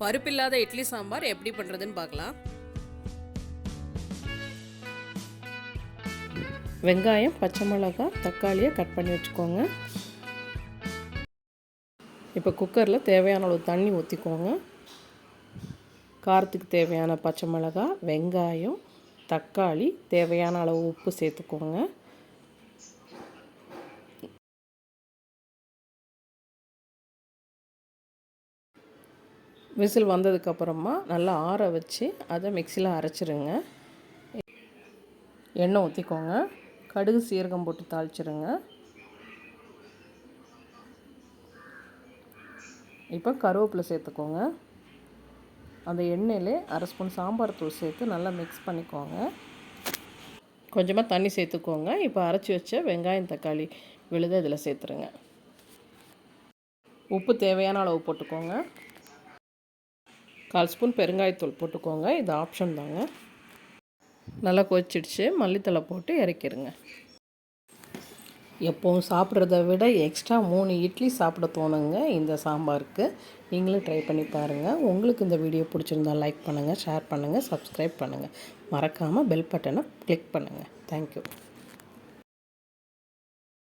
பருப்பில்லாத இட்லி சாம்பார் எப்படி பண்ணுறதுன்னு பார்க்கலாம். வெங்காயம் பச்சை மிளகாய் தக்காளியை கட் பண்ணி வச்சுக்கோங்க. இப்போ குக்கரில் தேவையான அளவு தண்ணி ஊற்றிக்கோங்க. காரத்துக்கு தேவையான பச்சை மிளகாய் வெங்காயம் தக்காளி தேவையான அளவு உப்பு சேர்த்துக்கோங்க. விசில் வந்ததுக்கப்புறமா நல்லா ஆற வச்சு அதை மிக்சியில் அரைச்சிருங்க. எண்ணெய் ஊற்றிக்கோங்க கடுகு சீரகம் போட்டு தாளிச்சிருங்க. இப்போ கருவேப்பிலை சேர்த்துக்கோங்க. அந்த எண்ணெயிலே அரை ஸ்பூன் சாம்பார் தூள் சேர்த்து நல்லா மிக்ஸ் பண்ணிக்கோங்க. கொஞ்சமாக தண்ணி சேர்த்துக்கோங்க. இப்போ அரைச்சி வச்ச வெங்காயம் தக்காளி விழுத இதில் சேர்த்துருங்க. உப்பு தேவையான அளவு போட்டுக்கோங்க. கால் ஸ்பூன் பெருங்காயத்தூள் போட்டுக்கோங்க. இது ஆப்ஷன் தாங்க. நல்லா கொதிச்சிடுச்சு. மல்லித்தலை போட்டு இறக்கிடுங்க எப்போவும் சாப்பிட்றத விட எக்ஸ்ட்ரா மூணு இட்லி சாப்பிட தோணுங்க. இந்த சாம்பாருக்கு. நீங்களும் ட்ரை பண்ணி பாருங்கள் உங்களுக்கு இந்த வீடியோ பிடிச்சிருந்தா லைக் பண்ணுங்கள் ஷேர் பண்ணுங்கள் சப்ஸ்கிரைப் பண்ணுங்கள் மறக்காமல் பெல் பட்டனை கிளிக் பண்ணுங்கள் தேங்க்யூ